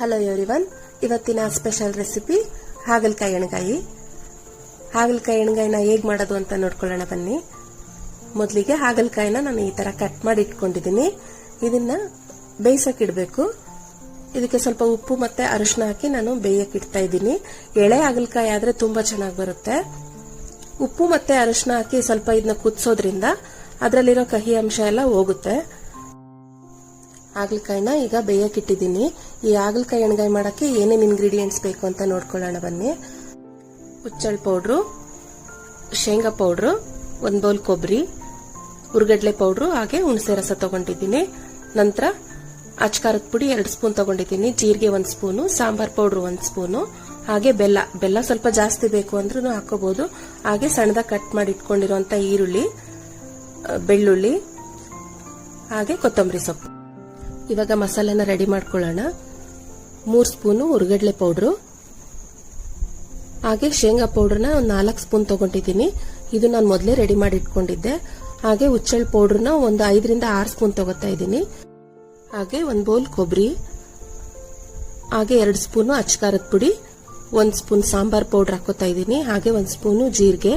Hello everyone ಇವತ್ತಿನ special recipe ಹಾಗಲಕಾಯಿ ಎಣ್ಗಾಯಿ. ಹಾಗಲಕಾಯಿ ಎಣ್ಗಾಯಿನ ಹೇಗೆ ಮಾಡೋದು ಅಂತ ನೋಡ್ಕೊಳ್ಳೋಣ ಬನ್ನಿ. ಮೊದಲಿಗೆ ಹಾಗಲಕಾಯಿನ ನಾನು ಈ ತರ ಕಟ್ ಮಾಡಿ ಇಟ್ಕೊಂಡಿದ್ದೀನಿ. ಇದನ್ನ ಬೇಯಿಸಕ್ಕೆ ಇಡಬೇಕು. ಇದಕ್ಕೆ ಸ್ವಲ್ಪ ಉಪ್ಪು ಮತ್ತೆ ಅರಿಶಿನ ಹಾಕಿ ನಾನು ಬೇಯಕ್ಕೆ ಇಡ್ತಾ ಇದ್ದೀನಿ. ಎಳೆ ಹಾಗಲಕಾಯಿ ಆದ್ರೆ ತುಂಬಾ ಚೆನ್ನಾಗಿ ಬರುತ್ತೆ. ಉಪ್ಪು ಮತ್ತೆ ಅರಿಶಿನ ಹಾಕಿ ಸ್ವಲ್ಪ ಇದನ್ನ ಕುದಿಸೋದ್ರಿಂದ ಅದರಲ್ಲಿರೋ ಕಹಿ ಅಂಶ ಎಲ್ಲ ಹೋಗುತ್ತೆ. ಹಾಗಲಕಾಯಿನ ಈಗ ಬೇಯಕ್ಕೆ ಇಟ್ಟಿದ್ದೀನಿ ಈ ಹಾಗಲಕಾಯಿ ಎಣ್ಗಾಯಿ ಮಾಡೋಕ್ಕೆ ಏನೇನು ಇಂಗ್ರೀಡಿಯೆಂಟ್ಸ್ ಬೇಕು ಅಂತ ನೋಡ್ಕೊಳ್ಳೋಣ ಬನ್ನಿ. ಹುಚ್ಚಳ್ ಪೌಡ್ರು ಶೇಂಗಾ ಪೌಡ್ರು ಒಂದು ಬೌಲ್ ಕೊಬ್ಬರಿ ಉರ್ಗಡ್ಲೆ ಪೌಡ್ರು ಹಾಗೆ ಹುಣಸೆ ರಸ ತಗೊಂಡಿದ್ದೀನಿ. ನಂತರ ಅಚ್ಕಾರದ ಪುಡಿ ಎರಡು ಸ್ಪೂನ್ ತಗೊಂಡಿದ್ದೀನಿ. ಜೀರಿಗೆ ಒಂದು ಸ್ಪೂನು, ಸಾಂಬಾರ್ ಪೌಡ್ರು ಒಂದು ಸ್ಪೂನು, ಹಾಗೆ ಬೆಲ್ಲ. ಬೆಲ್ಲ ಸ್ವಲ್ಪ ಜಾಸ್ತಿ ಬೇಕು ಅಂದ್ರೂ ಹಾಕೋಬಹುದು ಹಾಗೆ ಸಣ್ಣದಾಗಿ ಕಟ್ ಮಾಡಿ ಇಟ್ಕೊಂಡಿರುವಂತ ಈರುಳ್ಳಿ ಬೆಳ್ಳುಳ್ಳಿ, ಹಾಗೆ ಕೊತ್ತಂಬರಿ ಸೊಪ್ಪು. ಇವಾಗ ಮಸಾಲೆನ ರೆಡಿ ಮಾಡ್ಕೊಳ್ಳೋಣ. ಮೂರು ಸ್ಪೂನು ಉರ್ಗಡ್ಲೆ ಪೌಡ್ರು. ಹಾಗೆ ಶೇಂಗಾ ಪೌಡ್ರನ್ನ ಒಂದು ನಾಲ್ಕು ಸ್ಪೂನ್ ತೊಗೊಂಡಿದ್ದೀನಿ. ಇದು ನಾನು ಮೊದಲೇ ರೆಡಿ ಮಾಡಿ ಇಟ್ಕೊಂಡಿದ್ದೆ. ಹಾಗೆ ಉಚ್ಚಳ್ ಪೌಡ್ರನ್ನ ಒಂದು ಐದರಿಂದ ಆರು ಸ್ಪೂನ್ ತಗೋತಾ ಇದ್ದೀನಿ. ಹಾಗೆ ಒಂದು ಬೌಲ್ ಕೊಬ್ಬರಿ ಹಾಗೆ ಎರಡು ಸ್ಪೂನು ಅಚ್ಕಾರದ ಪುಡಿ. ಒಂದು ಸ್ಪೂನ್ ಸಾಂಬಾರ್ ಪೌಡರ್ ಹಾಕೋತಾ ಇದ್ದೀನಿ. ಹಾಗೆ ಒಂದು ಸ್ಪೂನು ಜೀರಿಗೆ.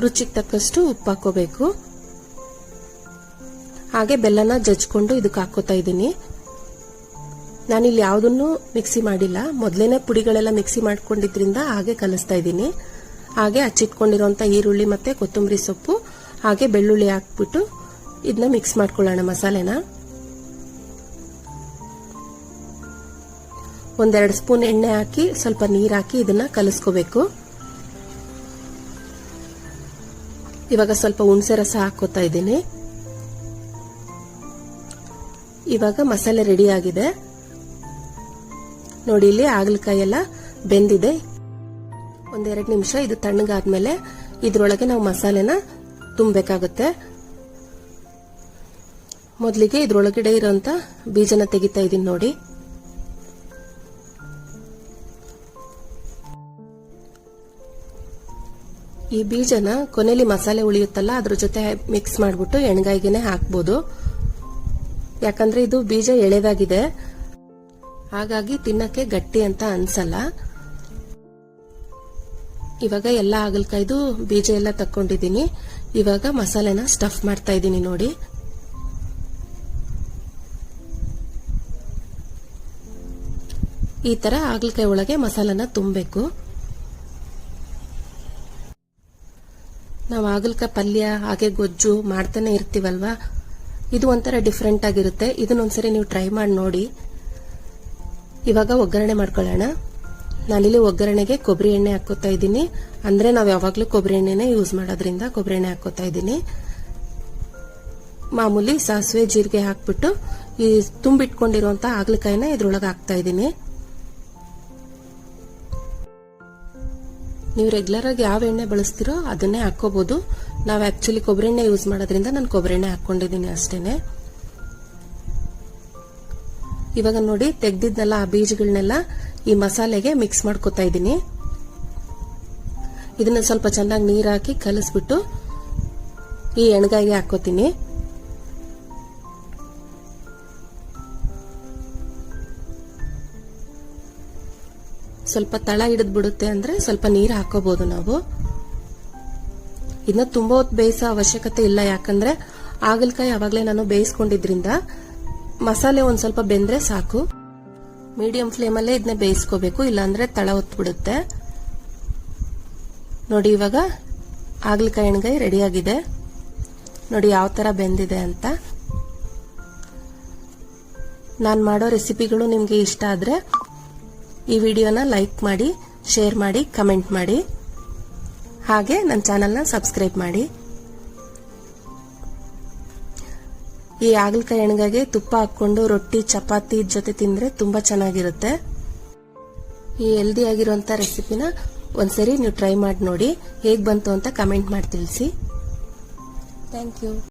ರುಚಿಗೆ ತಕ್ಕಷ್ಟು ಉಪ್ಪು ಹಾಕೋಬೇಕು. ಹಾಗೆ ಬೆಲ್ಲನ ಜಜ್ಕೊಂಡು ಇದಕ್ಕೆ ಹಾಕೋತಾ ಇದ್ದೀನಿ. ಇಲ್ಲಿ ಯಾವುದನ್ನು ಮಿಕ್ಸಿ ಮಾಡಿಲ್ಲ. ಮೊದಲೇನೆ ಪುಡಿಗಳೆಲ್ಲ ಮಿಕ್ಸಿ ಮಾಡ್ಕೊಂಡಿದ್ರಿಂದ ಹಾಗೆ ಕಲಿಸ್ತಾ ಇದ್ದೀನಿ. ಹಾಗೆ ಹಚ್ಚಿಟ್ಕೊಂಡಿರುವಂಥ ಈರುಳ್ಳಿ ಮತ್ತೆ ಕೊತ್ತಂಬರಿ ಸೊಪ್ಪು, ಹಾಗೆ ಬೆಳ್ಳುಳ್ಳಿ ಹಾಕ್ಬಿಟ್ಟು ಇದನ್ನ ಮಿಕ್ಸ್ ಮಾಡ್ಕೊಳ್ಳೋಣ ಮಸಾಲೆನ. ಒಂದೆರಡು ಸ್ಪೂನ್ ಎಣ್ಣೆ ಹಾಕಿ, ಸ್ವಲ್ಪ ನೀರು ಹಾಕಿ ಇದನ್ನ ಕಲಿಸ್ಕೋಬೇಕು. ಇವಾಗ ಸ್ವಲ್ಪ ಹುಣಸೆ ರಸ ಹಾಕೋತಾ ಇದ್ದೀನಿ. ಇವಾಗ ಮಸಾಲೆ ರೆಡಿ ಆಗಿದೆ. ನೋಡಿ, ಇಲ್ಲಿ ಹಾಗಲಕಾಯಿ ಎಲ್ಲ ಬೆಂದಿದೆ. ಒಂದೆರಡು ನಿಮಿಷ ಇದು ತಣ್ಣಗಾದ್ಮೇಲೆ ಇದರೊಳಗೆ ನಾವು ಮಸಾಲೆನ ತುಂಬಬೇಕಾಗುತ್ತೆ. ಮೊದಲಿಗೆ ಇದ್ರೊಳಗಡೆ ಇರೋಂತ ಬೀಜನ ತೆಗಿತಾ ಇದೀನಿ ನೋಡಿ. ಈ ಬೀಜನ ಕೊನೆಯಲ್ಲಿ ಮಸಾಲೆ ಉಳಿಯುತ್ತಲ್ಲ, ಅದ್ರ ಜೊತೆ ಮಿಕ್ಸ್ ಮಾಡ್ಬಿಟ್ಟು ಎಣ್ಗಾಯಿಗೆನೆ ಹಾಕ್ಬೋದು. ಯಾಕಂದ್ರೆ ಇದು ಬೀಜ ಎಳೆದಾಗಿದೆ. ಹಾಗಾಗಿ ತಿನ್ನಕ್ಕೆ ಗಟ್ಟಿ ಅಂತ ಅನ್ಸಲ್ಲ. ಇವಾಗ ಎಲ್ಲ ಹಾಗಲಕಾಯ್ದು ಬೀಜ ಎಲ್ಲ ತಕ್ಕೊಂಡಿದ್ದೀನಿ. ಇವಾಗ ಮಸಾಲೆನ ಸ್ಟಫ್ ಮಾಡ್ತಾ ಇದ್ದೀನಿ ನೋಡಿ. ಈ ತರ ಹಾಗಲಕಾಯಿ ಒಳಗೆ ಮಸಾಲನ ತುಂಬಬೇಕು. ನಾವು ಹಾಗಲಕಾಯಿ ಪಲ್ಯ, ಹಾಗೆ ಗೊಜ್ಜು ಮಾಡ್ತಾನೆ ಇರ್ತೀವಲ್ವಾ? ಇದು ಒಂಥರ ಡಿಫ್ರೆಂಟ್ ಆಗಿರುತ್ತೆ. ಇದನ್ನೊಂದ್ಸರಿ ನೀವು ಟ್ರೈ ಮಾಡಿ ನೋಡಿ. ಇವಾಗ ಒಗ್ಗರಣೆ ಮಾಡ್ಕೊಳ್ಳೋಣ. ನಾನಿಲ್ಲಿ ಒಗ್ಗರಣೆಗೆ ಕೊಬ್ಬರಿ ಎಣ್ಣೆ ಹಾಕೋತಾ ಇದ್ದೀನಿ. ಅಂದರೆ ನಾವು ಯಾವಾಗಲೂ ಕೊಬ್ಬರಿ ಎಣ್ಣೆನೇ ಯೂಸ್ ಮಾಡೋದ್ರಿಂದ ಕೊಬ್ಬರಿ ಎಣ್ಣೆ ಹಾಕೋತಾ ಇದ್ದೀನಿ. ಮಾಮೂಲಿ ಸಾಸಿವೆ, ಜೀರಿಗೆ ಹಾಕ್ಬಿಟ್ಟು ಈ ತುಂಬಿಟ್ಕೊಂಡಿರುವಂಥ ಹಾಗಲಕಾಯಿನ ಇದ್ರೊಳಗೆ ಹಾಕ್ತಾ ಇದ್ದೀನಿ. ನೀವು ರೆಗ್ಯುಲರ್ ಆಗಿ ಯಾವ ಎಣ್ಣೆ ಬಳಸ್ತಿರೋ ಅದನ್ನೇ ಹಾಕೋಬಹುದು ನಾವು ಆಕ್ಚುಲಿ ಕೊಬ್ಬರಿ ಎಣ್ಣೆ ಯೂಸ್ ಮಾಡೋದ್ರಿಂದ ನಾನು ಕೊಬ್ಬರಿ ಎಣ್ಣೆ ಹಾಕೊಂಡಿದ್ದೀನಿ ಅಷ್ಟೇನೆ. ಇವಾಗ ನೋಡಿ ತೆಗ್ದಿದ್ನೆಲ್ಲ ಆ ಬೀಜಗಳನ್ನೆಲ್ಲ ಈ ಮಸಾಲೆಗೆ ಮಿಕ್ಸ್ ಮಾಡ್ಕೊತಾ ಇದ್ದೀನಿ. ಇದನ್ನ ಸ್ವಲ್ಪ ಚೆನ್ನಾಗಿ ನೀರ್ ಹಾಕಿ ಕಲಿಸ್ಬಿಟ್ಟು ಈ ಎಣ್ಗಾಯಿಗೆ ಹಾಕೋತೀನಿ ಸ್ವಲ್ಪ ತಳ ಹಿಡಿದ್ ಬಿಡುತ್ತೆ ಅಂದ್ರೆ ಸ್ವಲ್ಪ ನೀರು ಹಾಕೋಬಹುದು ನಾವು. ಇನ್ನು ತುಂಬಾ ಹೊತ್ತು ಬೇಯಿಸೋ ಅವಶ್ಯಕತೆ ಇಲ್ಲ. ಯಾಕಂದ್ರೆ ಹಾಗಲಕಾಯಿ ಅವಾಗಲೇ ನಾನು ಬೇಯಿಸ್ಕೊಂಡಿದ್ರಿಂದ ಮಸಾಲೆ ಒಂದ್ ಸ್ವಲ್ಪ ಬೆಂದ್ರೆ ಸಾಕು. ಮೀಡಿಯಂ ಫ್ಲೇಮಲ್ಲೇ ಇದನ್ನ ಬೇಯಿಸ್ಕೋಬೇಕು. ಇಲ್ಲಾಂದ್ರೆ ತಳ ಹೊತ್ಬಿಡುತ್ತೆ. ನೋಡಿ, ಇವಾಗ ಹಾಗಲಕಾಯಿ ಎಣ್ಗಾಯಿ ರೆಡಿಯಾಗಿದೆ. ನೋಡಿ, ಯಾವ ತರ ಬೆಂದಿದೆ ಅಂತ. ನಾನು ಮಾಡೋ ರೆಸಿಪಿಗಳು ನಿಮಗೆ ಇಷ್ಟ ಆದ್ರೆ ಈ ವಿಡಿಯೋನ ಲೈಕ್ ಮಾಡಿ, ಶೇರ್ ಮಾಡಿ, ಕಮೆಂಟ್ ಮಾಡಿ. ಹಾಗೆ ನನ್ನ ಚಾನಲ್ನ ಸಬ್ಸ್ಕ್ರೈಬ್ ಮಾಡಿ. ಈ ಹಾಗಲಕಾಯಿ ಎಣ್ಗಾಗೆ ತುಪ್ಪ ಹಾಕೊಂಡು ರೊಟ್ಟಿ, ಚಪಾತಿ ಜೊತೆ ತಿಂದ್ರೆ ತುಂಬಾ ಚೆನ್ನಾಗಿರುತ್ತೆ. ಈ ಹೆಲ್ದಿ ಆಗಿರುವಂಥ ರೆಸಿಪಿನ ಒಂದ್ಸರಿ ನೀವು ಟ್ರೈ ಮಾಡಿ ನೋಡಿ ಹೇಗೆ ಬಂತು ಅಂತ ಕಮೆಂಟ್ ಮಾಡಿ ತಿಳಿಸಿ. Thank you